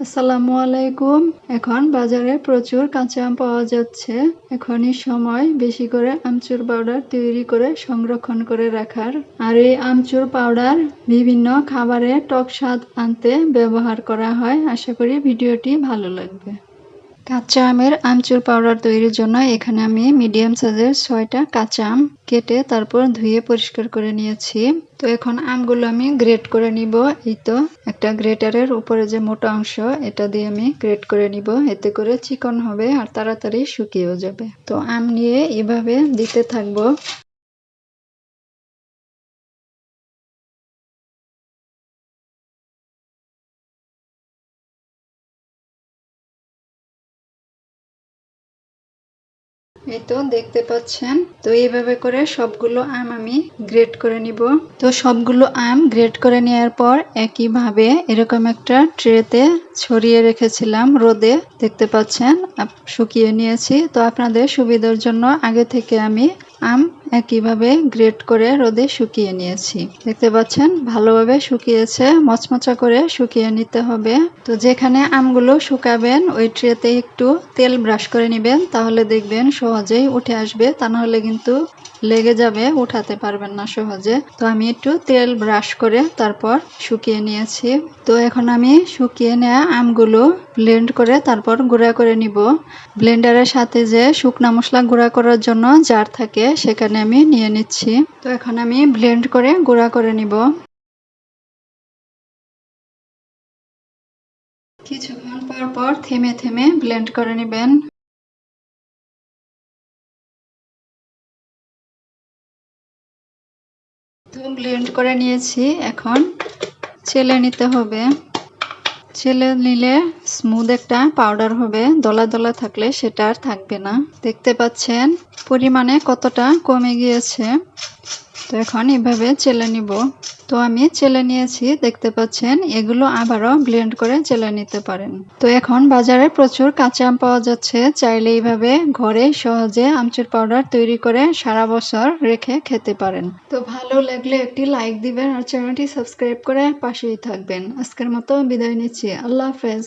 আসসালামু আলাইকুম। এখন বাজারে প্রচুর কাঁচা আম পাওয়া যাচ্ছে। এখনই সময় বেশি করে আমচুর পাউডার তৈরি করে সংরক্ষণ করে রাখার। আর এই আমচুর পাউডার বিভিন্ন খাবারে টক স্বাদ আনতে ব্যবহার করা হয়। আশা করি ভিডিওটি ভালো লাগবে। কাঁচা আমের আমচুর পাউডার তৈরির জন্য এখানে আমি মিডিয়াম সাইজের ছয়টা কাঁচা আম কেটে তারপর ধুয়ে পরিষ্কার করে নিয়েছি। তো এখন আমগুলো আমি গ্রেট করে নিব। এই তো একটা গ্রেটারের উপরে যে মোটা অংশ, এটা দিয়ে আমি গ্রেট করে নিব। এতে করে চিকন হবে আর তাড়াতাড়ি শুকিয়েও যাবে। তো আম নিয়ে এভাবে দিতে থাকব। এই তো দেখতে পাচ্ছেন। তো এইভাবে করে সবগুলো আম আমি গ্রেড করে নিব। তো সবগুলো আম গ্রেড করে নেওয়ার পর একইভাবে এরকম একটা ট্রেতে ছড়িয়ে রেখেছিলাম রোদে। দেখতে পাচ্ছেন শুকিয়ে নিয়েছি। তো আপনাদের সুবিধার জন্য আগে থেকে আমি আম একইভাবে গ্রেট করে রোদে শুকিয়ে নিয়েছি। দেখতে পাচ্ছেন, ভালোভাবে শুকিয়েছে, মচমচা করে শুকিয়ে নিতে হবে। তো যেখানে আমগুলো শুকাবেন, ওই ট্রেতে একটু তেল ব্রাশ করে নেবেন, তাহলে দেখবেন সহজেই উঠে আসবে। তা নাহলে কিন্তু লেগে যাবে, উঠাতে পারবেন না সহজে। তো আমি একটু তেল ব্রাশ করে তারপর শুকিয়ে নিয়েছি। তো এখন আমি শুকিয়ে নেওয়া আমগুলো ব্লেন্ড করে তারপর গুঁড়া করে নিব। ব্লেন্ডারের সাথে যে শুকনা মশলা গুঁড়া করার জন্য জার থাকে, সেখানে আমি নিয়ে নিচ্ছি। তো এখন আমি ব্লেন্ড করে গুঁড়া করে নিব। কিছুক্ষণ পর পর থেমে থেমে ব্লেন্ড করে নেবেন। তো ব্লেন্ড করে নিয়েছি। এখন চেলে নিতে হবে। ছেলে নিলে স্মুথ একটা পাউডার হবে। দলা দলা থাকলে সেটা আর থাকবে না। দেখতে পাচ্ছেন পরিমাণে কতটা কমে গিয়েছে। তো এখন এভাবে চেলে নিব। তো আমি চেলে নিয়েছি, দেখতে পাচ্ছেন, এগুলো আবারও ব্লেন্ড করে চেলে নিতে পারেন। তো এখন বাজারে প্রচুর কাঁচা আম পাওয়া যাচ্ছে, চাইলে এইভাবে ঘরে সহজে আমচুর পাউডার তৈরি করে সারা বছর রেখে খেতে পারেন। তো ভালো লাগলে একটি লাইক দিবেন আর চ্যানেলটি সাবস্ক্রাইব করে পাশেই থাকবেন। আজকের মতো বিদায় নিচ্ছি, আল্লাহ হাফেজ।